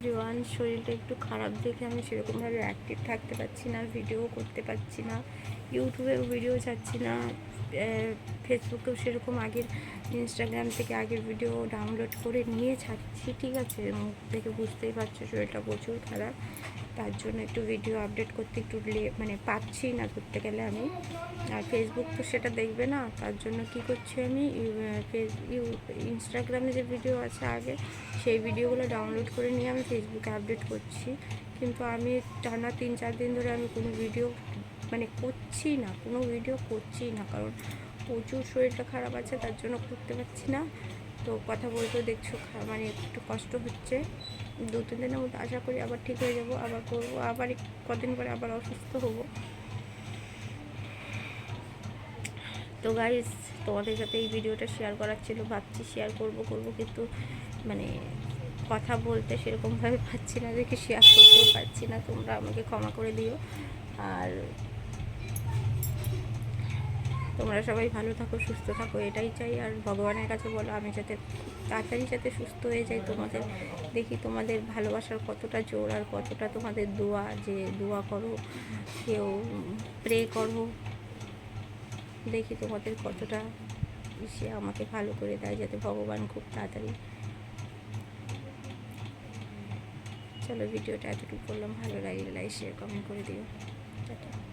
জোয়ান শরীরটা একটু খারাপ দেখে আমি সেরকমভাবে অ্যাক্টিভ থাকতে পারছি না ভিডিও করতে পারছি না ইউটিউবেও ভিডিও চাচ্ছি না। ফেসবুকেও সেরকম আগের ইনস্টাগ্রাম থেকে আগের ভিডিও ডাউনলোড করে নিয়ে ছাড়ছি, ঠিক আছে? মুখ থেকে বুঝতেই পারছ, শরীরটা প্রচুর খারাপ। তার জন্য একটু ভিডিও আপডেট করতে একটু মানে পাচ্ছি না করতে গেলে আমি। আর ফেসবুক তো সেটা দেখবে না, তার জন্য কি করছি আমি? ফেস ইনস্টাগ্রামে যে ভিডিও আছে আগে, সেই ভিডিওগুলো ডাউনলোড করে নিয়ে আমি ফেসবুকে আপডেট করছি। কিন্তু আমি টানা তিন, চার দিন ধরে আমি কোনো ভিডিও মানে করছি না, কোনো ভিডিও করছি না, কারণ প্রচুর শরীরটা খারাপ আছে, তার জন্য করতে পারছি না। তো কথা বলতেও দেখছ মানে একটু কষ্ট হচ্ছে। দু, তিন দিনের মধ্যে আশা করি আবার ঠিক হয়ে যাব, আবার করব, আবার কদিন পরে আবার অসুস্থ হব। তো গাইস তোমাদের সাথে এই ভিডিওটা শেয়ার করার ছিল, ভাবছি শেয়ার করব করব, কিন্তু মানে কথা বলতে সেরকমভাবে পাচ্ছি না, দেখে শেয়ার করতেও পারছি না, তোমরা আমাকে ক্ষমা করে দিও। আর তোমরা সবাই ভালো থাকো, সুস্থ থাকো, এটাই চাই। আর ভগবানের কাছে বলো, আমি যাতে তাড়াতাড়ি যাতে সুস্থ হয়ে যাই, তোমাদের দেখি তোমাদের ভালোবাসার কতটা জোর আর কতটা তোমাদের দোয়া, যে দোয়া করো কেউ প্রে করো। দেখি তোমাদের কতটা সে আমাকে ভালো করে দেয়, যাতে ভগবান খুব তাড়াতাড়ি চলো, ভিডিওটা এতটুকু করলাম। ভালো লাগলে লাইক শেয়ার কমেন্ট করে দিও। টাটা।